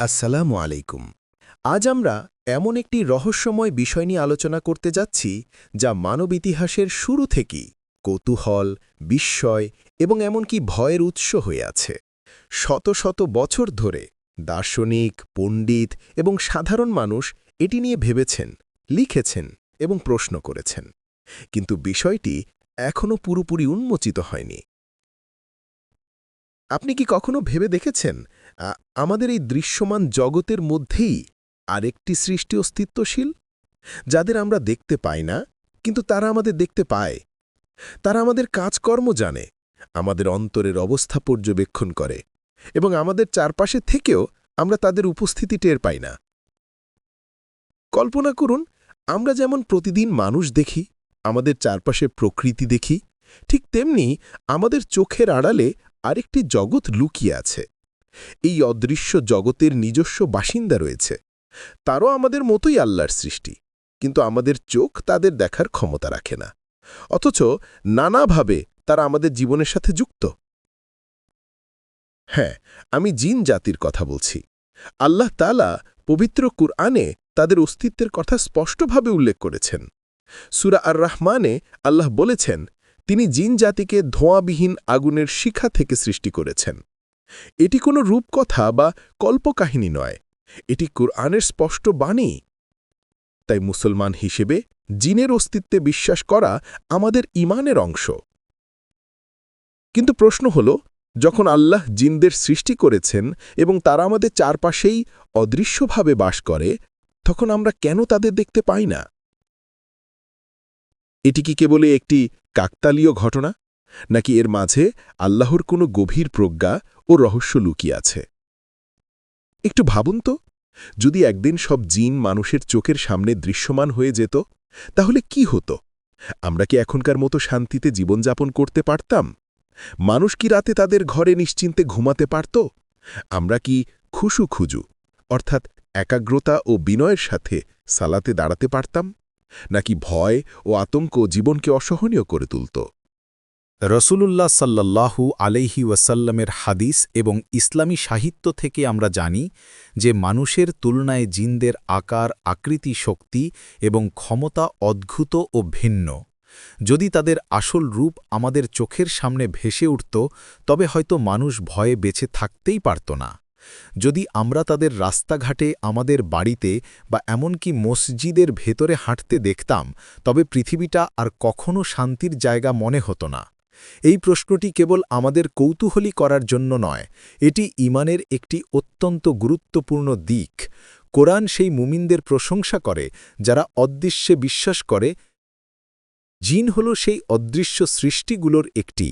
আসসালামু আলাইকুম। আজ আমরা এমন একটি রহস্যময় বিষয় নিয়ে আলোচনা করতে যাচ্ছি, যা মানব ইতিহাসের শুরু থেকেই কৌতূহল, বিস্ময় এবং এমনকি ভয়ের উৎস হয়ে আছে। শত শত বছর ধরে দার্শনিক, পণ্ডিত এবং সাধারণ মানুষ এটি নিয়ে ভেবেছেন, লিখেছেন এবং প্রশ্ন করেছেন। কিন্তু বিষয়টি এখনও পুরোপুরি উন্মোচিত হয়নি। আপনি কি কখনো ভেবে দেখেছেন আমাদের এই দৃশ্যমান জগতের মধ্যেই আরেকটি সৃষ্টি অস্তিত্বশীল? যাদের আমরা দেখতে পাই না, কিন্তু তারা আমাদের দেখতে পায়। তারা আমাদের কাজকর্ম জানে, আমাদের অন্তরের অবস্থা পর্যবেক্ষণ করে, এবং আমাদের চারপাশে থেকেও আমরা তাদের উপস্থিতি টের পাই না। কল্পনা করুন, আমরা যেমন প্রতিদিন মানুষ দেখি, আমাদের চারপাশে প্রকৃতি দেখি, ঠিক তেমনি আমাদের চোখের আড়ালে আরেকটি জগৎ লুকিয়ে আছে। এই অদৃশ্য জগতের নিজস্ব বাসিন্দা রয়েছে। তারও আমাদের মতোই আল্লাহর সৃষ্টি, কিন্তু আমাদের চোখ তাদের দেখার ক্ষমতা রাখে না। অথচ নানাভাবে তারা আমাদের জীবনের সাথে যুক্ত। হ্যাঁ আমি জিন জাতির কথা বলছি। আল্লাহ তালা পবিত্র কুরআনে তাদের অস্তিত্বের কথা স্পষ্টভাবে উল্লেখ করেছেন। সুরা আর রহমানে আল্লাহ বলেছেন, তিনি জিন জাতিকে ধোঁয়াবিহীন আগুনের শিখা থেকে সৃষ্টি করেছেন। এটি কোনো রূপকথা বা কল্পকাহিনী নয়। এটি কুরআনের স্পষ্ট বাণী। তাই মুসলমান হিসেবে জিনের অস্তিত্বে বিশ্বাস করা আমাদের ইমানের অংশ। কিন্তু প্রশ্ন হল, যখন আল্লাহ জিনদের সৃষ্টি করেছেন এবং তারা আমাদের চারপাশেই অদৃশ্যভাবে বাস করে, তখন আমরা কেন তাদের দেখতে পাই না? এটি কি কেবলই একটি কাকতালীয় ঘটনা? নাকি এর মাঝে আল্লাহর কোনো গভীর প্রজ্ঞা ও রহস্য লুকিয়ে আছে? একটু ভাবুন তো, যদি একদিন সব জিন মানুষের চোখের সামনে দৃশ্যমান হয়ে যেত, তাহলে কি হতো? আমরা কি এখনকার মতো শান্তিতে জীবনযাপন করতে পারতাম? মানুষ কি রাতে তাদের ঘরে নিশ্চিন্তে ঘুমাতে পারত? আমরা কি খুশু খুজু, অর্থাৎ একাগ্রতা ও বিনয়ের সাথে সালাতে দাঁড়াতে পারতাম? নাকি ভয় ও আতঙ্ক জীবনকে অসহনীয় করে তুলত? রসুলুল্লাহ সাল্লাল্লাহু আলাইহি ওয়াসাল্লামের হাদিস এবং ইসলামী সাহিত্য থেকে আমরা জানি যে মানুষের তুলনায় জিনদের আকার, আকৃতি, শক্তি এবং ক্ষমতা অদ্ভুত ও ভিন্ন। যদি তাদের আসল রূপ আমাদের চোখের সামনে ভেসে উঠত, তবে হয়তো মানুষ ভয়ে বেঁচে থাকতেই পারত না। যদি আমরা তাদের রাস্তাঘাটে আমাদের বাড়িতে বা এমনকি মসজিদের ভেতরে হাঁটতে দেখতাম, তবে পৃথিবীটা আর কখনো শান্তির জায়গা মনে হতো না। এই প্রশ্নটি কেবল আমাদের কৌতূহলী করার জন্য নয়, এটি ইমানের একটি অত্যন্ত গুরুত্বপূর্ণ দিক। কোরআন সেই মুমিনদের প্রশংসা করে, যারা অদৃশ্যে বিশ্বাস করে। জিন হল সেই অদৃশ্য সৃষ্টিগুলোর একটি।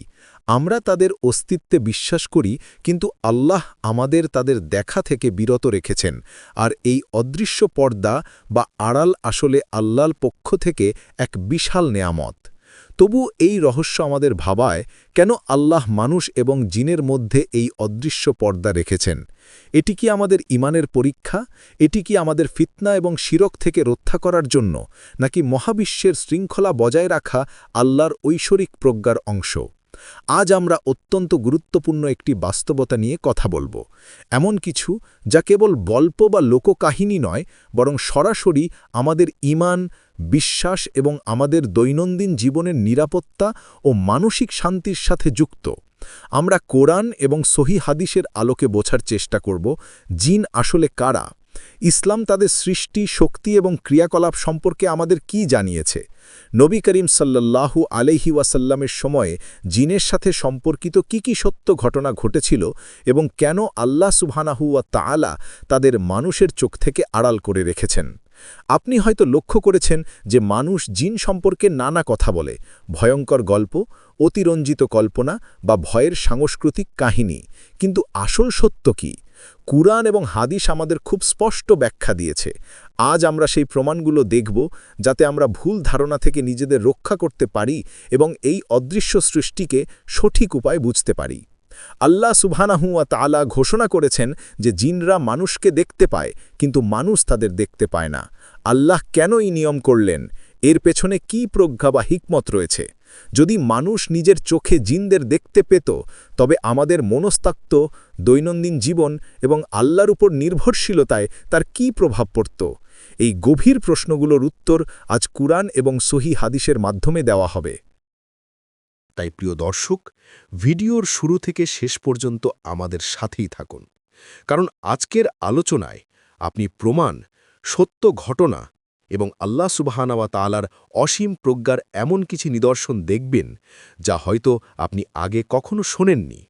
আমরা তাদের অস্তিত্বে বিশ্বাস করি, কিন্তু আল্লাহ আমাদের তাদের দেখা থেকে বিরত রেখেছেন। আর এই অদৃশ্য পর্দা বা আড়াল আসলে আল্লাহর পক্ষ থেকে এক বিশাল নেয়ামত। তবু এই রহস্য আমাদের ভাবায় কেন আল্লাহ মানুষ এবং জিনের মধ্যে এই অদৃশ্য পর্দা রেখেছেন? এটি কি আমাদের ইমানের পরীক্ষা? এটি কি আমাদের ফিতনা এবং শিরক থেকে রক্ষা করার জন্য? নাকি মহাবিশ্বের শৃঙ্খলা বজায় রাখা আল্লাহর ঐশ্বরিক প্রজ্ঞার অংশ? আজ আমরা অত্যন্ত গুরুত্বপূর্ণ একটি বাস্তবতা নিয়ে কথা বলব। এমন কিছু যা কেবল গল্প বা লোককাহিনী নয়, বরং সরাসরি আমাদের ইমান বিশ্বাস এবং আমাদের দৈনন্দিন জীবনের নিরাপত্তা ও মানসিক শান্তির সাথে যুক্ত। আমরা কোরআন এবং সহি হাদিসের আলোকে বোঝার চেষ্টা করব, জিন আসলে কারা? ইসলাম তাদের সৃষ্টি, শক্তি এবং ক্রিয়াকলাপ সম্পর্কে আমাদের কি জানিয়েছে? নবী করিম সাল্লাল্লাহু আলহি ওয়াসাল্লামের সময়ে জিনের সাথে সম্পর্কিত কি কি সত্য ঘটনা ঘটেছিল এবং কেন আল্লাহ সুবহানাহু ওয়া তাদের মানুষের চোখ থেকে আড়াল করে রেখেছেন? আপনি হয়তো লক্ষ্য করেছেন যে মানুষ জিন সম্পর্কে নানা কথা বলে, ভয়ঙ্কর গল্প, অতিরঞ্জিত কল্পনা বা ভয়ের সাংস্কৃতিক কাহিনী। কিন্তু আসল সত্য কি? কুরআন এবং হাদিস আমাদের খুব স্পষ্ট ব্যাখ্যা দিয়েছে। আজ আমরা সেই প্রমাণগুলো দেখব যাতে আমরা ভুল ধারণা থেকে নিজেদের রক্ষা করতে পারি এবং এই অদৃশ্য সৃষ্টিকে সঠিক উপায় বুঝতে পারি। আল্লাহ সুবহানাহুয়া তালা ঘোষণা করেছেন যে জিনরা মানুষকে দেখতে পায়, কিন্তু মানুষ তাদের দেখতে পায় না। আল্লাহ কেন এই নিয়ম করলেন? এর পেছনে কি প্রজ্ঞা বা হিকমত রয়েছে? যদি মানুষ নিজের চোখে জিনদের দেখতে পেত, তবে আমাদের মনস্তাত্ত্ব, দৈনন্দিন জীবন এবং আল্লাহর উপর নির্ভরশীলতায় তার কী প্রভাব পড়ত? এই গভীর প্রশ্নগুলোর উত্তর আজ কুরআন এবং সহি হাদিসের মাধ্যমে দেওয়া হবে। তাই প্রিয় দর্শক, ভিডিওর শুরু থেকে শেষ পর্যন্ত আমাদের সাথেই থাকুন। কারণ আজকের আলোচনায় আপনি প্রমাণ, সত্য ঘটনা এবং আল্লাহ সুবাহানাওয়া তালার অসীম প্রজ্ঞার এমন কিছু নিদর্শন দেখবেন, যা হয়তো আপনি আগে কখনো শোনেননি।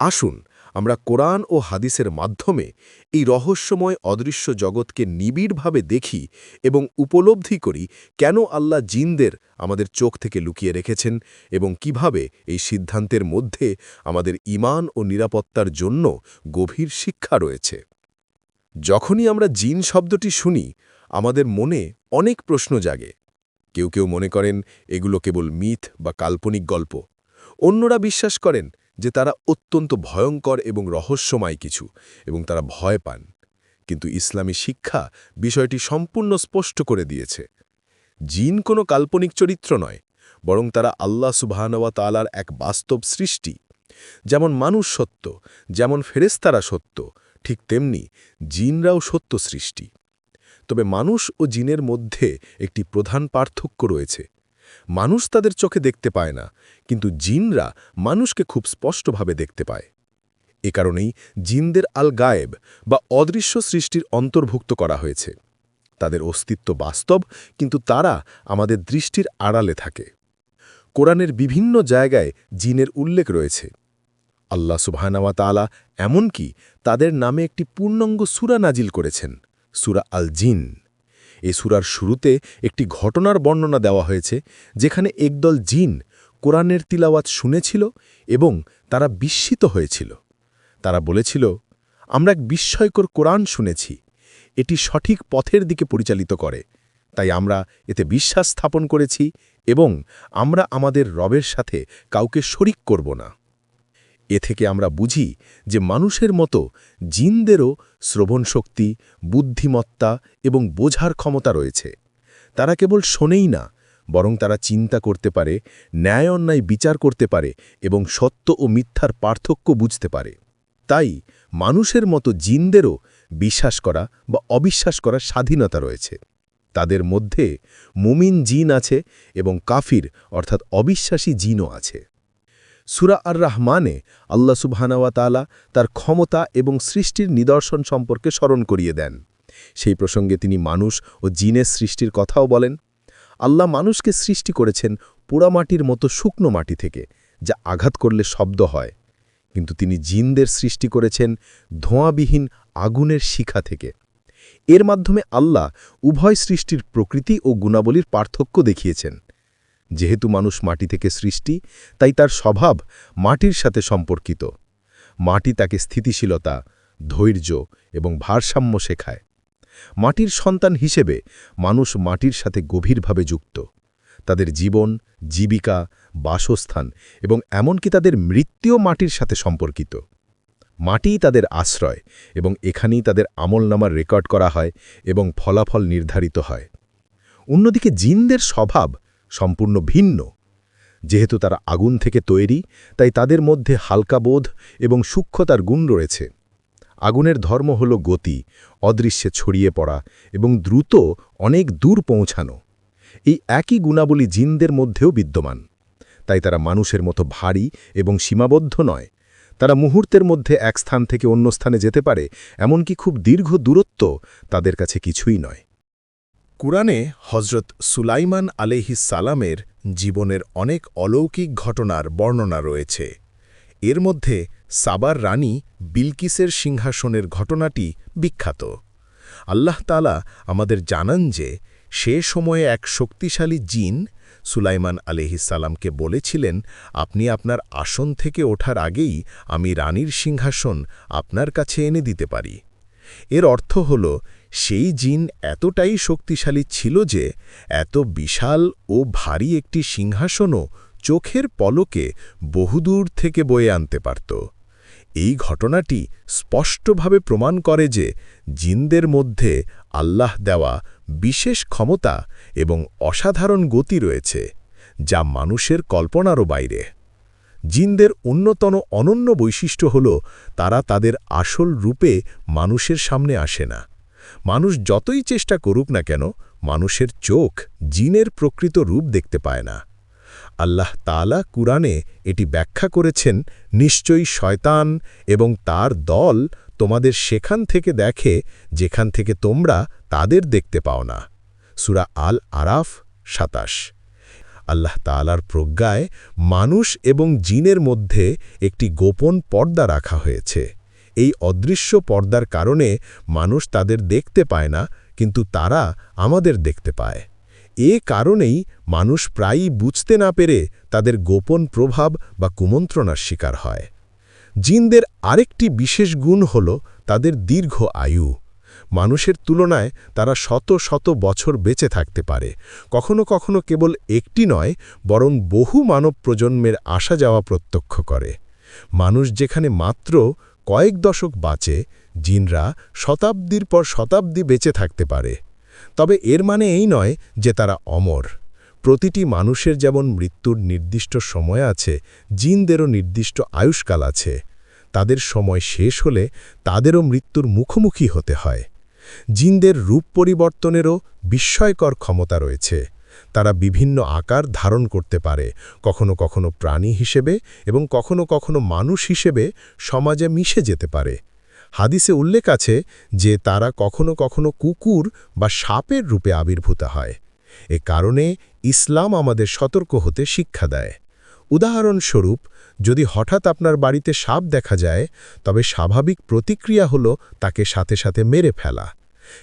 আসুন আমরা কোরআন ও হাদিসের মাধ্যমে এই রহস্যময় অদৃশ্য জগৎকে নিবিড়ভাবে দেখি এবং উপলব্ধি করি কেন আল্লাহ জিনদের আমাদের চোখ থেকে লুকিয়ে রেখেছেন এবং কীভাবে এই সিদ্ধান্তের মধ্যে আমাদের ইমান ও নিরাপত্তার জন্য গভীর শিক্ষা রয়েছে। যখনই আমরা জিন শব্দটি শুনি, আমাদের মনে অনেক প্রশ্ন জাগে। কেউ কেউ মনে করেন, এগুলো কেবল মিথ বা কাল্পনিক গল্প। অন্যরা বিশ্বাস করেন যে তারা অত্যন্ত ভয়ঙ্কর এবং রহস্যময় কিছু এবং তারা ভয় পান। কিন্তু ইসলামী শিক্ষা বিষয়টি সম্পূর্ণ স্পষ্ট করে দিয়েছে। জিন কোনো কাল্পনিক চরিত্র নয়, বরং তারা আল্লাহ সুবাহানওয়া তালার এক বাস্তব সৃষ্টি। যেমন মানুষ সত্য, যেমন ফেরেস্তারা সত্য, ঠিক তেমনি জিনরাও সত্য সৃষ্টি। তবে মানুষ ও জিনের মধ্যে একটি প্রধান পার্থক্য রয়েছে। মানুষ তাদের চোখে দেখতে পায় না, কিন্তু জিনরা মানুষকে খুব স্পষ্টভাবে দেখতে পায়। এ কারণেই জিনদের আল গায়েব বা অদৃশ্য সৃষ্টির অন্তর্ভুক্ত করা হয়েছে। তাদের অস্তিত্ব বাস্তব, কিন্তু তারা আমাদের দৃষ্টির আড়ালে থাকে। কোরআনের বিভিন্ন জায়গায় জিনের উল্লেখ রয়েছে। আল্লাহ সুবহানাওয়া তালা এমনকি তাদের নামে একটি পূর্ণাঙ্গ সুরা নাজিল করেছেন, সুরা আল জিন এ সুরার শুরুতে একটি ঘটনার বর্ণনা দেওয়া হয়েছে, যেখানে একদল জিন কোরআনের তিলাওয়াত শুনেছিল এবং তারা বিস্মিত হয়েছিল। তারা বলেছিল, আমরা এক বিস্ময়কর কোরআন শুনেছি। এটি সঠিক পথের দিকে পরিচালিত করে। তাই আমরা এতে বিশ্বাস স্থাপন করেছি এবং আমরা আমাদের রবের সাথে কাউকে শরিক করব না। এ থেকে আমরা বুঝি যে মানুষের মতো জিনদেরও শ্রবণশক্তি, বুদ্ধিমত্তা এবং বোঝার ক্ষমতা রয়েছে। তারা কেবল শোনেই না, বরং তারা চিন্তা করতে পারে, ন্যায় অন্যায় বিচার করতে পারে এবং সত্য ও মিথ্যার পার্থক্য বুঝতে পারে। তাই মানুষের মতো জিনদেরও বিশ্বাস করা বা অবিশ্বাস করার স্বাধীনতা রয়েছে। তাদের মধ্যে মুমিন জিন আছে এবং কাফির, অর্থাৎ অবিশ্বাসী জিনও আছে। সুরা আর রহমানে আল্লাহ সুবহানাওয়া তালা তার ক্ষমতা এবং সৃষ্টির নিদর্শন সম্পর্কে স্মরণ করিয়ে দেন। সেই প্রসঙ্গে তিনি মানুষ ও জিনের সৃষ্টির কথাও বলেন। আল্লাহ মানুষকে সৃষ্টি করেছেন পোড়ামাটির মতো শুকনো মাটি থেকে, যা আঘাত করলে শব্দ হয়। কিন্তু তিনি জিনদের সৃষ্টি করেছেন ধোঁয়াবিহীন আগুনের শিখা থেকে। এর মাধ্যমে আল্লাহ উভয় সৃষ্টির প্রকৃতি ও গুণাবলীর পার্থক্য দেখিয়েছেন। যেহেতু মানুষ মাটি থেকে সৃষ্টি, তাই তার স্বভাব মাটির সাথে সম্পর্কিত। মাটি তাকে স্থিতিশীলতা, ধৈর্য এবং ভারসাম্য শেখায়। মাটির সন্তান হিসেবে মানুষ মাটির সাথে গভীরভাবে যুক্ত। তাদের জীবন, জীবিকা, বাসস্থান এবং এমনকি তাদের মৃত্যুও মাটির সাথে সম্পর্কিত। মাটিই তাদের আশ্রয় এবং এখানেই তাদের আমলনামার রেকর্ড করা হয় এবং ফলাফল নির্ধারিত হয়। অন্যদিকে জিনদের স্বভাব সম্পূর্ণ ভিন্ন। যেহেতু তারা আগুন থেকে তৈরি, তাই তাদের মধ্যে হালকা বোধ এবং সূক্ষ্মতার গুণ রয়েছে। আগুনের ধর্ম হল গতি, অদৃশ্যে ছড়িয়ে পড়া এবং দ্রুত অনেক দূর পৌঁছানো। এই একই গুণাবলী জিনদের মধ্যেও বিদ্যমান। তাই তারা মানুষের মতো ভারী এবং সীমাবদ্ধ নয়। তারা মুহূর্তের মধ্যে এক স্থান থেকে অন্য স্থানে যেতে পারে, এমনকি খুব দীর্ঘ দূরত্ব তাদের কাছে কিছুই নয়। কুরআনে হজরত সুলাইমান আলেহিস সালামের জীবনের অনেক অলৌকিক ঘটনার বর্ণনা রয়েছে। এর মধ্যে সাবার রানী বিলকিসের সিংহাসনের ঘটনাটি বিখ্যাত। আল্লাহ তালা আমাদের জানান যে, সে সময়ে এক শক্তিশালী জিন সুলাইমান আলহিসাল্লামকে বলেছিলেন, আপনি আপনার আসন থেকে ওঠার আগেই আমি রানীর সিংহাসন আপনার কাছে এনে দিতে পারি। এর অর্থ হল সেই জিন এতটাই শক্তিশালী ছিল যে এত বিশাল ও ভারী একটি সিংহাসনও চোখের পলকে বহুদূর থেকে বয়ে আনতে পারত। এই ঘটনাটি স্পষ্টভাবে প্রমাণ করে যে জিনদের মধ্যে আল্লাহ দেওয়া বিশেষ ক্ষমতা এবং অসাধারণ গতি রয়েছে, যা মানুষের কল্পনারও বাইরে। জিনদের অন্যতম অনন্য বৈশিষ্ট্য হল তারা তাদের আসল রূপে মানুষের সামনে আসে না। মানুষ যতই চেষ্টা করুক না কেন, মানুষের চোখ জিনের প্রকৃত রূপ দেখতে পায় না। আল্লাহ তালা কুরআনে এটি ব্যাখ্যা করেছেন, নিশ্চয়ই শয়তান এবং তার দল তোমাদের সেখান থেকে দেখে যেখান থেকে তোমরা তাদের দেখতে পাও না। সুরা আল আরাফ সাতাশ। আল্লাহ তালার প্রজ্ঞায় মানুষ এবং জিনের মধ্যে একটি গোপন পর্দা রাখা হয়েছে। এই অদৃশ্য পর্দার কারণে মানুষ তাদের দেখতে পায় না, কিন্তু তারা আমাদের দেখতে পায়। এ কারণেই মানুষ প্রায়ই বুঝতে না পেরে তাদের গোপন প্রভাব বা কুমন্ত্রণার শিকার হয়। জিনদের আরেকটি বিশেষ গুণ হল তাদের দীর্ঘ আয়ু। মানুষের তুলনায় তারা শত শত বছর বেঁচে থাকতে পারে। কখনো কখনো কেবল একটি নয়, বরং বহু মানব প্রজন্মের আসা যাওয়া প্রত্যক্ষ করে। মানুষ যেখানে মাত্র কয়েক দশক বাঁচে জিনরা শতাব্দীর পর শতাব্দী বেঁচে থাকতে পারে। তবে এর মানে এই নয় যে তারা অমর। প্রতিটি মানুষের যেমন মৃত্যুর নির্দিষ্ট সময় আছে, জিনদেরও নির্দিষ্ট আয়ুষ্কাল আছে। তাদের সময় শেষ হলে তাদেরও মৃত্যুর মুখোমুখি হতে হয়। জিনদের রূপ পরিবর্তনেরও বিস্ময়কর ক্ষমতা রয়েছে। তারা বিভিন্ন আকার ধারণ করতে পারে, কখনো কখনো প্রাণী হিসেবে এবং কখনো কখনো মানুষ হিসেবে সমাজে মিশে যেতে পারে। হাদিসে উল্লেখ আছে যে তারা কখনো কখনো কুকুর বা সাপের রূপে আবির্ভূত হয়। এ কারণে ইসলাম আমাদের সতর্ক হতে শিক্ষা দেয়। উদাহরণস্বরূপ, যদি হঠাৎ আপনার বাড়িতে সাপ দেখা যায়, তবে স্বাভাবিক প্রতিক্রিয়া হল তাকে সাথে সাথে মেরে ফেলা।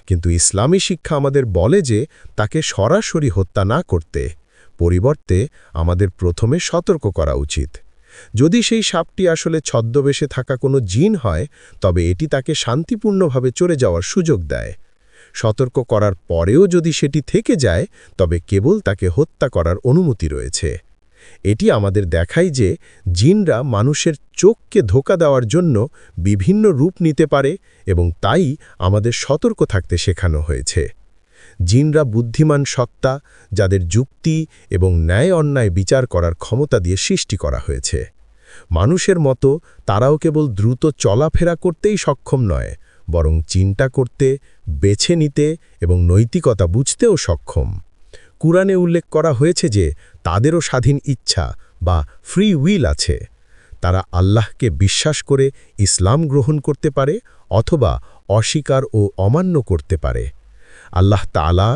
কিন্তু ইসলামী শিক্ষা আমাদের বলে যে তাকে সরাসরি হত্যা না করতে। পরিবর্তে আমাদের প্রথমে সতর্ক করা উচিত। যদি সেই সাপটি আসলে ছদ্মবেশে থাকা কোনো জিন হয়, তবে এটি তাকে শান্তিপূর্ণভাবে চলে যাওয়ার সুযোগ দেয়। সতর্ক করার পরেও যদি সেটি থেকে যায়, তবে কেবল তাকে হত্যা করার অনুমতি রয়েছে। এটি আমাদের দেখায় যে জিনরা মানুষের চোখকে ধোকা দেওয়ার জন্য বিভিন্ন রূপ নিতে পারে এবং তাই আমাদের সতর্ক থাকতে শেখানো হয়েছে। জিনরা বুদ্ধিমান সত্তা, যাদের যুক্তি এবং ন্যায় অন্যায় বিচার করার ক্ষমতা দিয়ে সৃষ্টি করা হয়েছে। মানুষের মতো তারাও কেবল দ্রুত চলাফেরা করতেই সক্ষম নয়, বরং চিন্তা করতে, বেছে নিতে এবং নৈতিকতা বুঝতেও সক্ষম। কুরআনে উল্লেখ করা হয়েছে যে তাদেরও স্বাধীন ইচ্ছা বা ফ্রি উইল আছে। তারা আল্লাহকে বিশ্বাস করে ইসলাম গ্রহণ করতে পারে অথবা অস্বীকার ও অমান্য করতে পারে। আল্লাহ তালা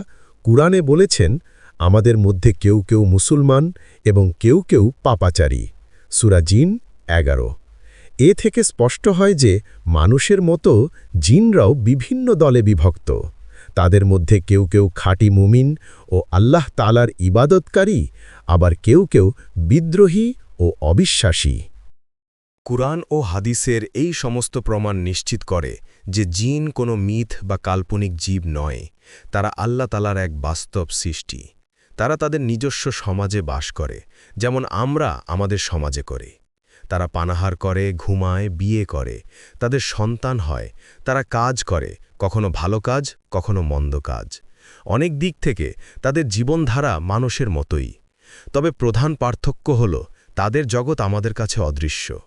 কুরআনে বলেছেন, আমাদের মধ্যে কেউ কেউ মুসলমান এবং কেউ কেউ পাপাচারী। সুরাজিন এগারো। এ থেকে স্পষ্ট হয় যে মানুষের মতো জিনরাও বিভিন্ন দলে বিভক্ত। তাদের মধ্যে কেউ কেউ খাঁটি মুমিন ও আল্লাহ তালার ইবাদতকারী, আবার কেউ কেউ বিদ্রোহী ও অবিশ্বাসী। কুরআন ও হাদিসের এই সমস্ত প্রমাণ নিশ্চিত করে যে জিন কোনো মিথ বা কাল্পনিক জীব নয়, তারা আল্লাহ তালার এক বাস্তব সৃষ্টি। তারা তাদের নিজস্ব সমাজে বাস করে, যেমন আমরা আমাদের সমাজে করি। তারা পানাহার করে, ঘুমায়, বিয়ে করে। তাদের সন্তান হয়। তারা কাজ করে, কখনো ভালো কাজ, কখনো মন্দ কাজ। অনেক দিক থেকে তাদের জীবনধারা মানুষের মতোই। তবে প্রধান পার্থক্য হল, তাদের জগৎ আমাদের কাছে অদৃশ্য।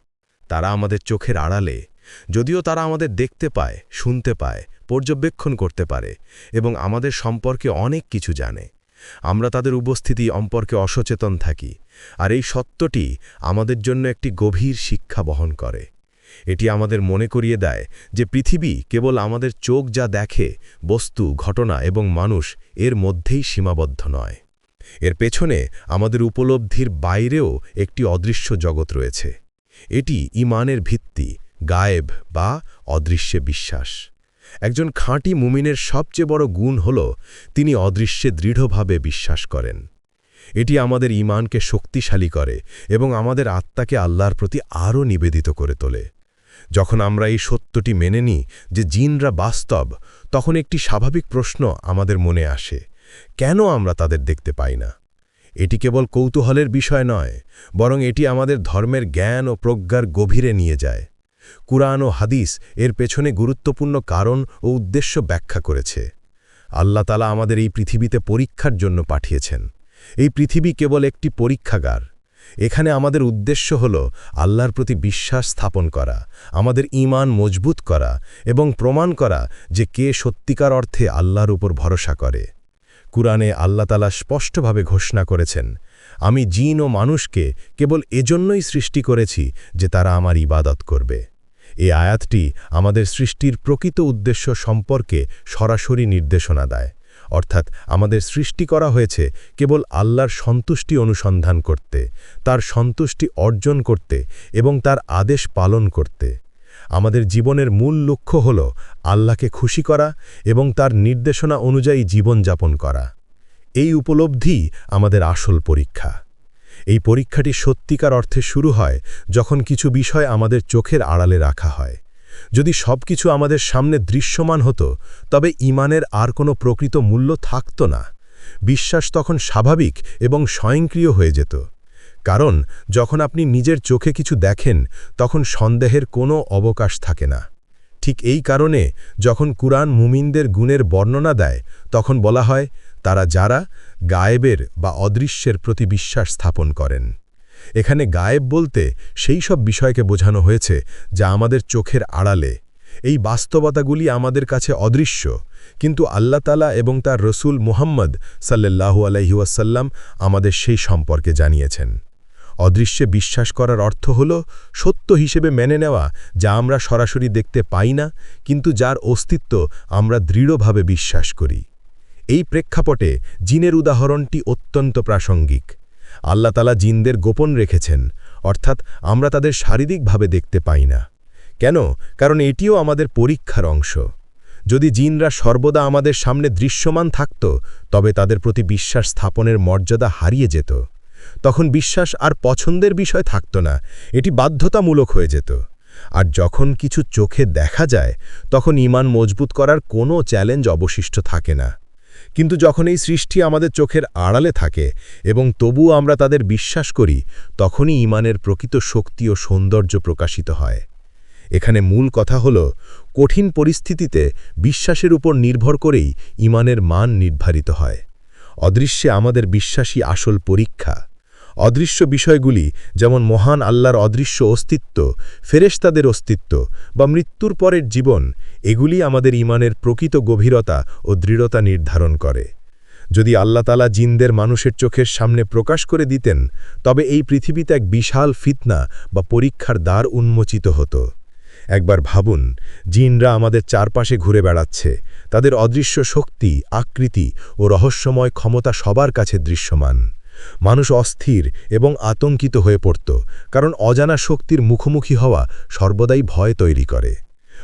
তারা আমাদের চোখের আড়ালে। যদিও তারা আমাদের দেখতে পায়, শুনতে পায়, পর্যবেক্ষণ করতে পারে এবং আমাদের সম্পর্কে অনেক কিছু জানে। আমরা তাদের উপস্থিতি সম্পর্কে অসচেতন থাকি, আর এই সত্যটি আমাদের জন্য একটি গভীর শিক্ষা বহন করে। এটি আমাদের মনে করিয়ে দেয় যে পৃথিবী কেবল আমাদের চোখ যা দেখে, বস্তু, ঘটনা এবং মানুষ এর মধ্যেই সীমাবদ্ধ নয়। এর পেছনে আমাদের উপলব্ধির বাইরেও একটি অদৃশ্য জগৎ রয়েছে। এটি ইমানের ভিত্তি, গায়েব বা অদৃশ্যে বিশ্বাস। একজন খাঁটি মুমিনের সবচেয়ে বড় গুণ হল তিনি অদৃশ্যে দৃঢ়ভাবে বিশ্বাস করেন। এটি আমাদের ইমানকে শক্তিশালী করে এবং আমাদের আত্মাকে আল্লাহর প্রতি আরও নিবেদিত করে তোলে। যখন আমরা এই সত্যটি মেনে নিই যে জিনরা বাস্তব, তখন একটি স্বাভাবিক প্রশ্ন আমাদের মনে আসে, কেন আমরা তাদের দেখতে পাই না? এটি কেবল কৌতূহলের বিষয় নয়, বরং এটি আমাদের ধর্মের জ্ঞান ও প্রজ্ঞার গভীরে নিয়ে যায়। কুরআন ও হাদিস এর পেছনে গুরুত্বপূর্ণ কারণ ও উদ্দেশ্য ব্যাখ্যা করেছে। আল্লাহ তালা আমাদের এই পৃথিবীতে পরীক্ষার জন্য পাঠিয়েছেন। এই পৃথিবী কেবল একটি পরীক্ষাগার। এখানে আমাদের উদ্দেশ্য হল আল্লাহর প্রতি বিশ্বাস স্থাপন করা, আমাদের ঈমান মজবুত করা এবং প্রমাণ করা যে কে সত্যিকার অর্থে আল্লাহর উপর ভরসা করে। কুরআনে আল্লাহ তালা স্পষ্টভাবে ঘোষণা করেছেন, আমি জিন ও মানুষকে কেবল এজন্যই সৃষ্টি করেছি যে তারা আমার ইবাদত করবে। এই আয়াতটি আমাদের সৃষ্টির প্রকৃত উদ্দেশ্য সম্পর্কে সরাসরি নির্দেশনা দেয়। অর্থাৎ আমাদের সৃষ্টি করা হয়েছে কেবল আল্লাহর সন্তুষ্টি অনুসন্ধান করতে, তার সন্তুষ্টি অর্জন করতে এবং তার আদেশ পালন করতে। আমাদের জীবনের মূল লক্ষ্য হল আল্লাহকে খুশি করা এবং তার নির্দেশনা অনুযায়ী জীবনযাপন করা। এই উপলব্ধি আমাদের আসল পরীক্ষা। এই পরীক্ষাটি সত্যিকার অর্থে শুরু হয় যখন কিছু বিষয় আমাদের চোখের আড়ালে রাখা হয়। যদি সব কিছু আমাদের সামনে দৃশ্যমান হতো, তবে ইমানের আর কোনো প্রকৃত মূল্য থাকত না। বিশ্বাস তখন স্বাভাবিক এবং স্বয়ংক্রিয় হয়ে যেত। কারণ, যখন আপনি নিজের চোখে কিছু দেখেন, তখন সন্দেহের কোনো অবকাশ থাকে না। ঠিক এই কারণে, যখন কুরআন মুমিনদের গুণের বর্ণনা দেয়, তখন বলা হয় তারা যারা গায়েবের বা অদৃশ্যের প্রতি বিশ্বাস স্থাপন করেন। এখানে গায়েব বলতে সেই সব বিষয়কে বোঝানো হয়েছে যা আমাদের চোখের আড়ালে। এই বাস্তবতাগুলি আমাদের কাছে অদৃশ্য, কিন্তু আল্লাতালা এবং তার রসুল মুহাম্মদ সাল্লাল্লাহু আলহিউসাল্লাম আমাদের সেই সম্পর্কে জানিয়েছেন। অদৃশ্যে বিশ্বাস করার অর্থ হল সত্য হিসেবে মেনে নেওয়া যা আমরা সরাসরি দেখতে পাই না, কিন্তু যার অস্তিত্ব আমরা দৃঢ়ভাবে বিশ্বাস করি। এই প্রেক্ষাপটে জিনের উদাহরণটি অত্যন্ত প্রাসঙ্গিক। আল্লাতালা জিনদের গোপন রেখেছেন, অর্থাৎ আমরা তাদের শারীরিকভাবে দেখতে পাই না। কেন? কারণ এটিও আমাদের পরীক্ষার অংশ। যদি জিনরা সর্বদা আমাদের সামনে দৃশ্যমান থাকত, তবে তাদের প্রতি বিশ্বাস স্থাপনের মর্যাদা হারিয়ে যেত। তখন বিশ্বাস আর পছন্দের বিষয় থাকত না, এটি বাধ্যতামূলক হয়ে যেত। আর যখন কিছু চোখে দেখা যায়, তখন ইমান মজবুত করার কোনো চ্যালেঞ্জ অবশিষ্ট থাকে না। কিন্তু যখন এই সৃষ্টি আমাদের চোখের আড়ালে থাকে এবং তবু আমরা তাদের বিশ্বাস করি, তখনই ইমানের প্রকৃত শক্তি ও সৌন্দর্য প্রকাশিত হয়। এখানে মূল কথা হল, কঠিন পরিস্থিতিতে বিশ্বাসের উপর নির্ভর করেই ইমানের মান নির্ধারিত হয়। অদৃশ্যে আমাদের বিশ্বাসী আসল পরীক্ষা। অদৃশ্য বিষয়গুলি, যেমন মহান আল্লাহর অদৃশ্য অস্তিত্ব, ফেরেশতাদের অস্তিত্ব বা মৃত্যুর পরের জীবন, এগুলি আমাদের ইমানের প্রকৃত গভীরতা ও দৃঢ়তা নির্ধারণ করে। যদি আল্লাতালা জিনদের মানুষের চোখের সামনে প্রকাশ করে দিতেন, তবে এই পৃথিবীতে এক বিশাল ফিতনা বা পরীক্ষার দ্বার উন্মোচিত হতো। একবার ভাবুন, জিনরা আমাদের চারপাশে ঘুরে বেড়াচ্ছে, তাদের অদৃশ্য শক্তি, আকৃতি ও রহস্যময় ক্ষমতা সবার কাছে দৃশ্যমান। মানুষ অস্থির এবং আতঙ্কিত হয়ে পড়ত, কারণ অজানা শক্তির মুখোমুখি হওয়া সর্বদাই ভয় তৈরি করে।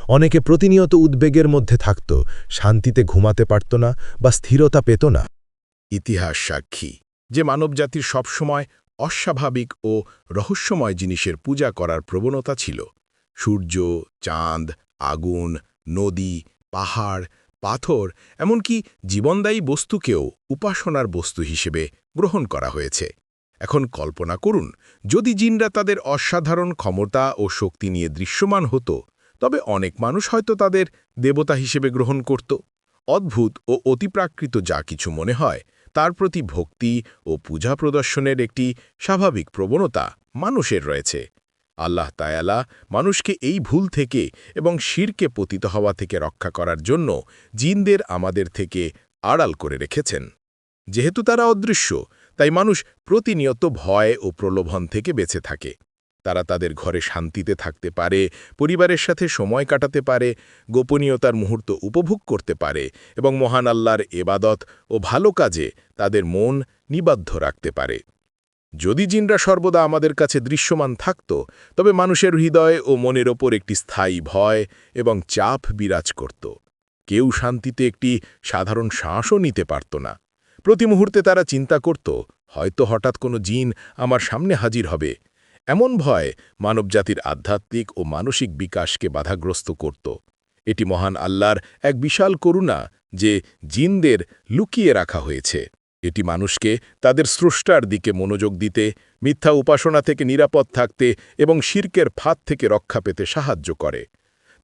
অনেকে প্রতিনিয়ত উদ্বেগের মধ্যে থাকত, শান্তিতে ঘুমাতে পারত না বা স্থিরতা পেত না। ইতিহাস সাক্ষী যে মানবজাতির সবসময় অস্বাভাবিক ও রহস্যময় জিনিসের পূজা করার প্রবণতা ছিল। সূর্য, চাঁদ, আগুন, নদী, পাহাড় পাথর, এমনকি জীবনদায়ী বস্তুকেও উপাসনার বস্তু হিসেবে গ্রহণ করা হয়েছে। এখন কল্পনা করুন, যদি জিনরা তাদের অসাধারণ ক্ষমতা ও শক্তি নিয়ে দৃশ্যমান হতো, তবে অনেক মানুষ হয়তো তাদের দেবতা হিসেবে গ্রহণ করত। অদ্ভুত ও অতিপ্রাকৃত যা কিছু মনে হয়, তার প্রতি ভক্তি ও পূজা প্রদর্শনের একটি স্বাভাবিক প্রবণতা মানুষের রয়েছে। আল্লাহ তায়ালা মানুষকে এই ভুল থেকে এবং শিরকে পতিত হওয়া থেকে রক্ষা করার জন্য জিনদের আমাদের থেকে আড়াল করে রেখেছেন। যেহেতু তারা অদৃশ্য, তাই মানুষ প্রতিনিয়ত ভয় ও প্রলোভন থেকে বেঁচে থাকে। তারা তাদের ঘরে শান্তিতে থাকতে পারে, পরিবারের সাথে সময় কাটাতে পারে, গোপনীয়তার মুহূর্ত উপভোগ করতে পারে এবং মহান আল্লাহর এবাদত ও ভালো কাজে তাদের মন নিবাধ্য রাখতে পারে। যদি জিনরা সর্বদা আমাদের কাছে দৃশ্যমান থাকত, তবে মানুষের হৃদয় ও মনের ওপর একটি স্থায়ী ভয় এবং চাপ বিরাজ করত। কেউ শান্তিতে একটি সাধারণ শ্বাসও নিতে পারত না। প্রতি মুহূর্তে তারা চিন্তা করত, হয়তো হঠাৎ কোনো জিন আমার সামনে হাজির হবে। এমন ভয় মানবজাতির আধ্যাত্মিক ও মানসিক বিকাশকে বাধাগ্রস্ত করত। এটি মহান আল্লাহর এক বিশাল করুণা যে জিনদের লুকিয়ে রাখা হয়েছে। এটি মানুষকে তাদের স্রষ্টার দিকে মনোযোগ দিতে, মিথ্যা উপাসনা থেকে নিরাপদ থাকতে এবং শির্কের ফাঁদ থেকে রক্ষা পেতে সাহায্য করে।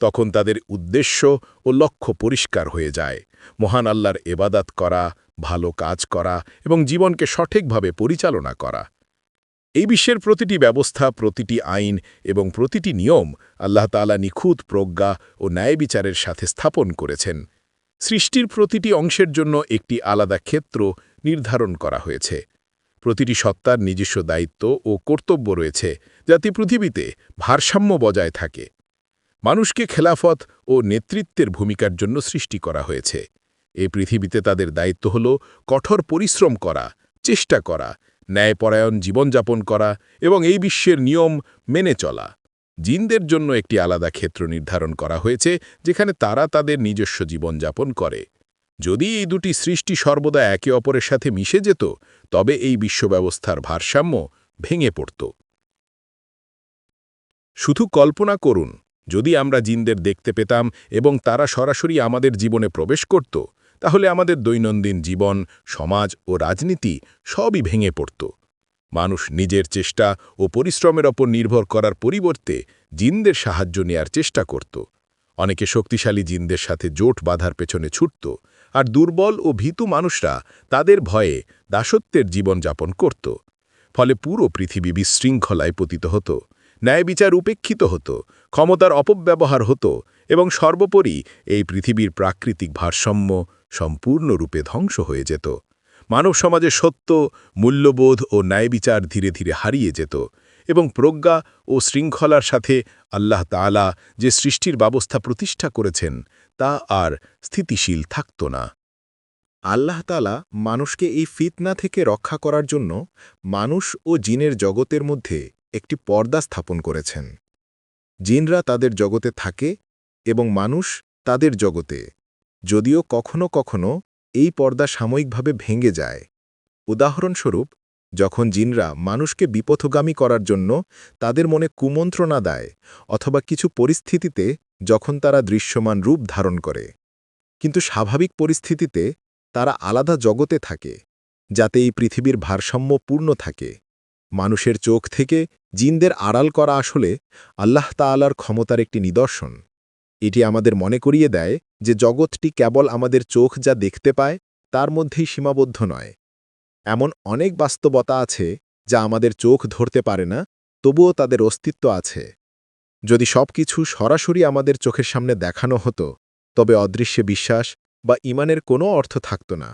তখন তাদের উদ্দেশ্য ও লক্ষ্য পরিষ্কার হয়ে যায়। মহান আল্লাহর এবাদাত করা, ভালো কাজ করা এবং জীবনকে সঠিকভাবে পরিচালনা করা। এই বিশ্বের প্রতিটি ব্যবস্থা, প্রতিটি আইন এবং প্রতিটি নিয়ম আল্লাহ তালা নিখুঁত প্রজ্ঞা ও ন্যায় বিচারের সাথে স্থাপন করেছেন। সৃষ্টির প্রতিটি অংশের জন্য একটি আলাদা ক্ষেত্র নির্ধারণ করা হয়েছে। প্রতিটি সত্তার নিজস্ব দায়িত্ব ও কর্তব্য রয়েছে, যাতে পৃথিবীতে ভারসাম্য বজায় থাকে। মানুষকে খেলাফত ও নেতৃত্বের ভূমিকার জন্য সৃষ্টি করা হয়েছে। এই পৃথিবীতে তাদের দায়িত্ব হল কঠোর পরিশ্রম করা, চেষ্টা করা, ন্যায়পরায়ণ জীবনযাপন করা এবং এই বিশ্বের নিয়ম মেনে চলা। জিনদের জন্য একটি আলাদা ক্ষেত্র নির্ধারণ করা হয়েছে, যেখানে তারা তাদের নিজস্ব জীবনযাপন করে। যদি এই দুটি সৃষ্টি সর্বদা একে অপরের সাথে মিশে যেত, তবে এই বিশ্বব্যবস্থার ভারসাম্য ভেঙে পড়ত। শুধু কল্পনা করুন, যদি আমরা জিনদের দেখতে পেতাম এবং তারা সরাসরি আমাদের জীবনে প্রবেশ করত, তাহলে আমাদের দৈনন্দিন জীবন, সমাজ ও রাজনীতি সবই ভেঙে পড়ত। মানুষ নিজের চেষ্টা ও পরিশ্রমের ওপর নির্ভর করার পরিবর্তে জিনদের সাহায্য নেয়ার চেষ্টা করত। অনেকে শক্তিশালী জিনদের সাথে জোট বাঁধার পেছনে ছুটত আর দুর্বল ও ভীতু মানুষরা তাদের ভয়ে দাসত্বের জীবনযাপন করত। ফলে পুরো পৃথিবী বিশৃঙ্খলায় পতিত হতো, ন্যায় বিচার উপেক্ষিত হতো, ক্ষমতার অপব্যবহার হতো এবং সর্বোপরি এই পৃথিবীর প্রাকৃতিক ভারসাম্য সম্পূর্ণরূপে ধ্বংস হয়ে যেত। মানব সমাজে সত্য, মূল্যবোধ ও ন্যায় বিচার ধীরে ধীরে হারিয়ে যেত এবং প্রজ্ঞা ও শৃঙ্খলার সাথে আল্লাহ তাআলা যে সৃষ্টির ব্যবস্থা প্রতিষ্ঠা করেছেন তা আর স্থিতিশীল থাকত না। আল্লাহ তালা মানুষকে এই ফিতনা থেকে রক্ষা করার জন্য মানুষ ও জিনের জগতের মধ্যে একটি পর্দা স্থাপন করেছেন। জিনরা তাদের জগতে থাকে এবং মানুষ তাদের জগতে। যদিও কখনো কখনো এই পর্দা সাময়িকভাবে ভেঙে যায়। উদাহরণস্বরূপ, যখন জিনরা মানুষকে বিপথগামী করার জন্য তাদের মনে কুমন্ত্রণা দেয় অথবা কিছু পরিস্থিতিতে যখন তারা দৃশ্যমান রূপ ধারণ করে। কিন্তু স্বাভাবিক পরিস্থিতিতে তারা আলাদা জগতে থাকে, যাতে এই পৃথিবীর ভারসাম্য পূর্ণ থাকে। মানুষের চোখ থেকে জিনদের আড়াল করা আসলে আল্লাহ তাআলার ক্ষমতার একটি নিদর্শন। এটি আমাদের মনে করিয়ে দেয় যে জগৎটি কেবল আমাদের চোখ যা দেখতে পায়, তার মধ্যেই সীমাবদ্ধ নয়। এমন অনেক বাস্তবতা আছে যা আমাদের চোখ ধরতে পারে না, তবুও তাদের অস্তিত্ব আছে। যদি সবকিছু সরাসরি আমাদের চোখের সামনে দেখানো হতো, তবে অদৃশ্যে বিশ্বাস বা ইমানের কোনো অর্থ থাকত না।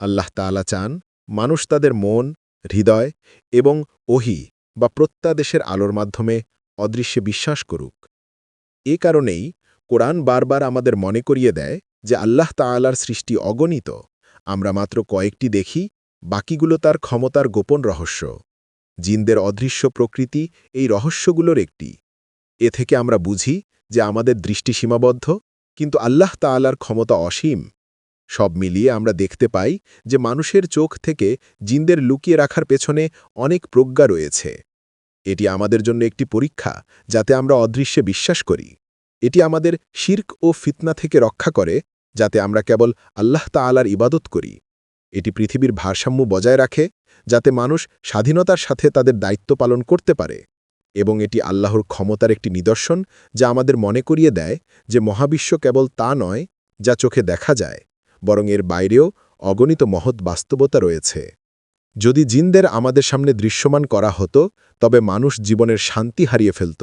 আল্লাহ তাআলা চান মানুষ তাদের মন, হৃদয় এবং ওহি বা প্রত্যাদেশের আলোর মাধ্যমে অদৃশ্যে বিশ্বাস করুক। এ কারণেই কোরআন বারবার আমাদের মনে করিয়ে দেয় যে আল্লাহ তাআলার সৃষ্টি অগণিত। আমরা মাত্র কয়েকটি দেখি, বাকিগুলো তার ক্ষমতার গোপন রহস্য। জিনদের অদৃশ্য প্রকৃতি এই রহস্যগুলোর একটি। এ থেকে আমরা বুঝি যে আমাদের দৃষ্টি সীমাবদ্ধ, কিন্তু আল্লাহ তাআলার ক্ষমতা অসীম। সব মিলিয়ে আমরা দেখতে পাই যে মানুষের চোখ থেকে জিনদের লুকিয়ে রাখার পেছনে অনেক প্রজ্ঞা রয়েছে। এটি আমাদের জন্য একটি পরীক্ষা, যাতে আমরা অদৃশ্যে বিশ্বাস করি। এটি আমাদের শির্ক ও ফিতনা থেকে রক্ষা করে, যাতে আমরা কেবল আল্লাহ তাআলার ইবাদত করি। এটি পৃথিবীর ভারসাম্য বজায় রাখে, যাতে মানুষ স্বাধীনতার সাথে তাদের দায়িত্ব পালন করতে পারে। এবং এটি আল্লাহর ক্ষমতার একটি নিদর্শন যা আমাদের মনে করিয়ে দেয় যে মহাবিশ্ব কেবল তা নয় যা চোখে দেখা যায়, বরং এর বাইরেও অগণিত মহৎ বাস্তবতা রয়েছে। যদি জিনদের আমাদের সামনে দৃশ্যমান করা হতো, তবে মানুষ জীবনের শান্তি হারিয়ে ফেলত,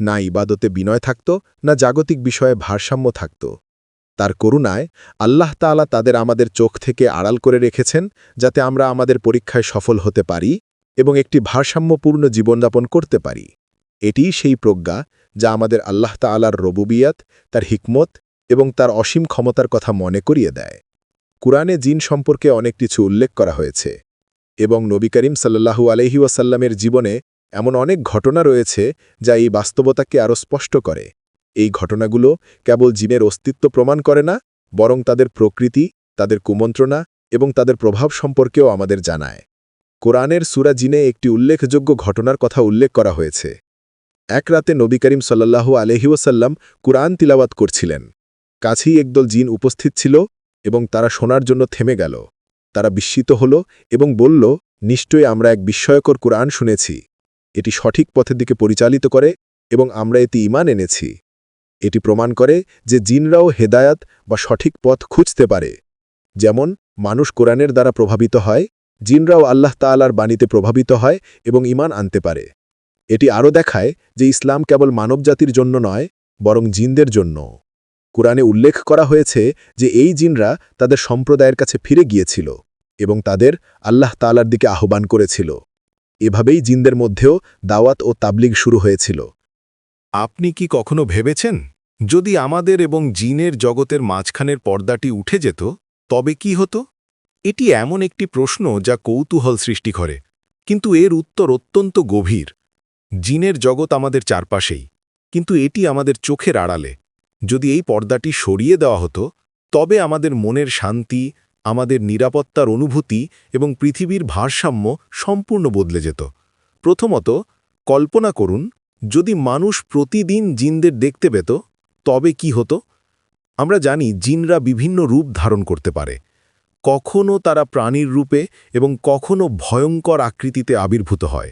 না ইবাদতে বিনয় থাকত, না জাগতিক বিষয়ে ভারসাম্য থাকত। তার করুণায় আল্লাহ তাআলা তাদের আমাদের চোখ থেকে আড়াল করে রেখেছেন, যাতে আমরা আমাদের পরীক্ষায় সফল হতে পারি এবং একটি ভারসাম্যপূর্ণ জীবনযাপন করতে পারি। এটিই সেই প্রজ্ঞা যা আমাদের আল্লাহ তাআলার রবুবিয়াত, তার হিকমত এবং তার অসীম ক্ষমতার কথা মনে করিয়ে দেয়। কুরআনে জিন সম্পর্কে অনেক কিছু উল্লেখ করা হয়েছে এবং নবী করিম সাল্লাহু আলহি ওয়াসাল্লামের জীবনে এমন অনেক ঘটনা রয়েছে যা এই বাস্তবতাকে আরও স্পষ্ট করে। এই ঘটনাগুলো কেবল জিনের অস্তিত্ব প্রমাণ করে না, বরং তাদের প্রকৃতি, তাদের কুমন্ত্রণা এবং তাদের প্রভাব সম্পর্কেও আমাদের জানায়। কোরআনের সুরা জিনে একটি উল্লেখযোগ্য ঘটনার কথা উল্লেখ করা হয়েছে। এক রাতে নবী করিম সাল্লাহু আলহিউসাল্লাম কুরআন তিলাওয়াত করছিলেন। কাছেই একদল জিন উপস্থিত ছিল এবং তারা শোনার জন্য থেমে গেল। তারা বিস্মিত হল এবং বলল, নিশ্চয়ই আমরা এক বিস্ময়কর কোরআন শুনেছি। এটি সঠিক পথের দিকে পরিচালিত করে এবং আমরা এতে ইমান এনেছি। এটি প্রমাণ করে যে জিনরাও হেদায়াত বা সঠিক পথ খুঁজতে পারে। যেমন, মানুষ কোরআনের দ্বারা প্রভাবিত হয় জিনরাও আল্লাহ তাআলার বাণীতে প্রভাবিত হয় এবং ইমান আনতে পারে। এটি আরও দেখায় যে ইসলাম কেবল মানবজাতির জন্য নয়, বরং জিনদের জন্য। কুরআনে উল্লেখ করা হয়েছে যে এই জিনরা তাদের সম্প্রদায়ের কাছে ফিরে গিয়েছিল এবং তাদের আল্লাহ তালার দিকে আহ্বান করেছিল। এভাবেই জিনদের মধ্যেও দাওয়াত ও তাবলিগ শুরু হয়েছিল। আপনি কি কখনো ভেবেছেন, যদি আমাদের এবং জিনের জগতের মাঝখানের পর্দাটি উঠে যেত, তবে কি হতো? এটি এমন একটি প্রশ্ন যা কৌতূহল সৃষ্টি করে, কিন্তু এর উত্তর অত্যন্ত গভীর। জিনের জগৎ আমাদের চারপাশেই, কিন্তু এটি আমাদের চোখের আড়ালে। যদি এই পর্দাটি সরিয়ে দেওয়া হতো, তবে আমাদের মনের শান্তি, আমাদের নিরাপত্তার অনুভূতি এবং পৃথিবীর ভারসাম্য সম্পূর্ণ বদলে যেত। প্রথমত, কল্পনা করুন, যদি মানুষ প্রতিদিন জিনদের দেখতে পেত, তবে কি হতো? আমরা জানি জিনরা বিভিন্ন রূপ ধারণ করতে পারে। কখনো তারা প্রাণীর রূপে এবং কখনো ভয়ঙ্কর আকৃতিতে আবির্ভূত হয়।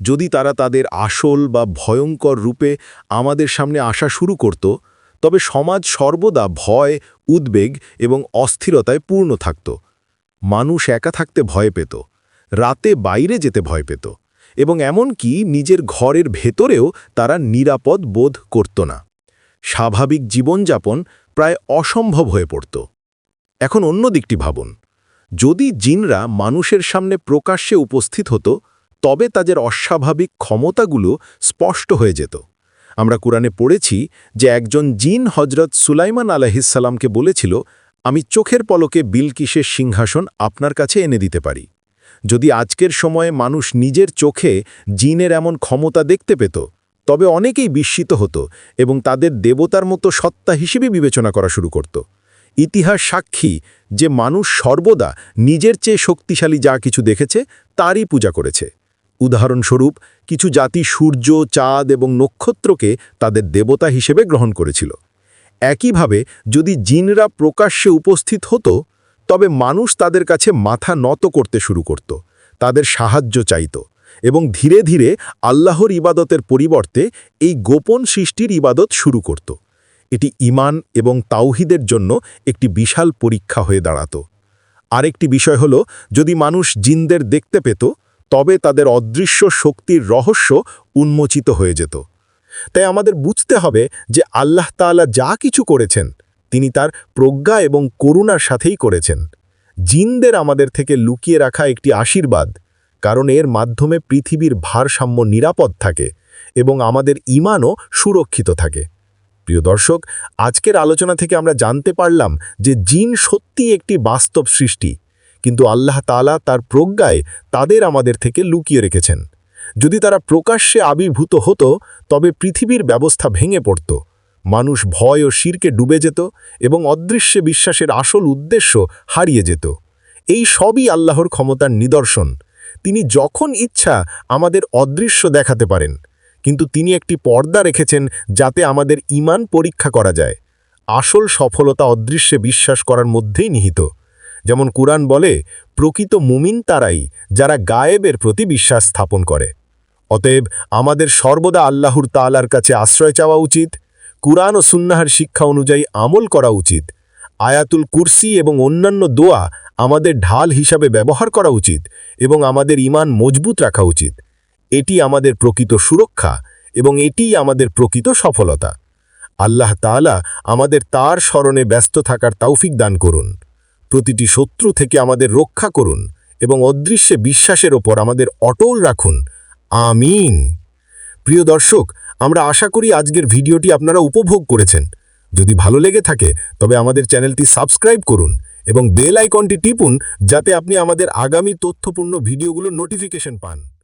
যদি তারা তাদের আসল বা ভয়ঙ্কর রূপে আমাদের সামনে আসা শুরু করত, তবে সমাজ সর্বদা ভয়, উদ্বেগ এবং অস্থিরতায় পূর্ণ থাকত। মানুষ একা থাকতে ভয় পেত, রাতে বাইরে যেতে ভয় পেত এবং এমনকি নিজের ঘরের ভেতরেও তারা নিরাপদ বোধ করত না। স্বাভাবিক জীবনযাপন প্রায় অসম্ভব হয়ে পড়ত। এখন অন্য দিকটি ভাবুন। যদি জিনরা মানুষের সামনে প্রকাশ্যে উপস্থিত হতো, তবে তাদের অস্বাভাবিক ক্ষমতাগুলো স্পষ্ট হয়ে যেত। আমরা কোরআনে পড়েছি যে একজন জিন হজরত সুলাইমান আলাহিসাল্লামকে বলেছিল, আমি চোখের পলকে বিলকিসের সিংহাসন আপনার কাছে এনে দিতে পারি। যদি আজকের সময়ে মানুষ নিজের চোখে জিনের এমন ক্ষমতা দেখতে পেত, তবে অনেকেই বিস্মিত হতো এবং তাদের দেবতার মতো সত্তা হিসেবে বিবেচনা করা শুরু করত। ইতিহাস সাক্ষী যে মানুষ সর্বদা নিজের চেয়ে শক্তিশালী যা কিছু দেখেছে, তারই পূজা করেছে। উদাহরণস্বরূপ, কিছু জাতি সূর্য, চাঁদ এবং নক্ষত্রকে তাদের দেবতা হিসেবে গ্রহণ করেছিল। একইভাবে, যদি জিনরা প্রকাশ্যে উপস্থিত হতো, তবে মানুষ তাদের কাছে মাথা নত করতে শুরু করত, তাদের সাহায্য চাইত এবং ধীরে ধীরে আল্লাহর ইবাদতের পরিবর্তে এই গোপন সৃষ্টির ইবাদত শুরু করত। এটি ইমান এবং তাওহিদের জন্য একটি বিশাল পরীক্ষা হয়ে দাঁড়াত। আরেকটি বিষয় হল, যদি মানুষ জিনদের দেখতে পেত, তবে তাদের অদৃশ্য শক্তির রহস্য উন্মোচিত হয়ে যেত। তাই আমাদের বুঝতে হবে যে আল্লাহ তাআলা যা কিছু করেছেন, তিনি তার প্রজ্ঞা এবং করুণার সাথেই করেছেন। জিনদের আমাদের থেকে লুকিয়ে রাখা একটি আশীর্বাদ, কারণ এর মাধ্যমে পৃথিবীর ভারসাম্য নিরাপদ থাকে এবং আমাদের ইমানও সুরক্ষিত থাকে। প্রিয় দর্শক, আজকের আলোচনা থেকে আমরা জানতে পারলাম যে জিন সত্যি একটি বাস্তব সৃষ্টি। কিন্তু আল্লাহ তাআলা তার প্রজ্ঞায় তাদের আমাদের থেকে লুকিয়ে রেখেছেন। যদি তারা প্রকাশ্যে আবির্ভূত হতো, তবে পৃথিবীর ব্যবস্থা ভেঙে পড়ত। মানুষ ভয় ও শিরকে ডুবে যেত এবং অদৃশ্যে বিশ্বাসের আসল উদ্দেশ্য হারিয়ে যেত। এই সবই আল্লাহর ক্ষমতার নিদর্শন। তিনি যখন ইচ্ছা আমাদের অদৃশ্য দেখাতে পারেন। কিন্তু তিনি একটি পর্দা রেখেছেন যাতে আমাদের ইমান পরীক্ষা করা যায়। আসল সফলতা অদৃশ্যে বিশ্বাস করার মধ্যেই নিহিত। যেমন কুরআন বলে, প্রকৃত মুমিন তারাই যারা গায়েবের প্রতি বিশ্বাস স্থাপন করে। অতএব আমাদের সর্বদা আল্লাহর তালার কাছে আশ্রয় চাওয়া উচিত, কুরআন ও সুন্নাহার শিক্ষা অনুযায়ী আমল করা উচিত, আয়াতুল কুরসি এবং অন্যান্য দোয়া আমাদের ঢাল হিসাবে ব্যবহার করা উচিত এবং আমাদের ইমান মজবুত রাখা উচিত। এটি আমাদের প্রকৃত সুরক্ষা এবং এটিই আমাদের প্রকৃত সফলতা। আল্লাহ তাআলা আমাদের তার স্মরণে ব্যস্ত থাকার তৌফিক দান করুন। প্রতিটি শত্রু থেকে আমাদের রক্ষা করুন এবং অদৃশ্যে বিশ্বাসের ওপর আমাদের অটল রাখুন। আমিন। প্রিয় দর্শক, আমরা আশা করি আজকের ভিডিওটি আপনারা উপভোগ করেছেন। যদি ভালো লেগে থাকে, তবে আমাদের চ্যানেলটি সাবস্ক্রাইব করুন এবং বেল আইকনটি টিপুন যাতে আপনি আমাদের আগামী তথ্যপূর্ণ ভিডিওগুলোর নোটিফিকেশন পান।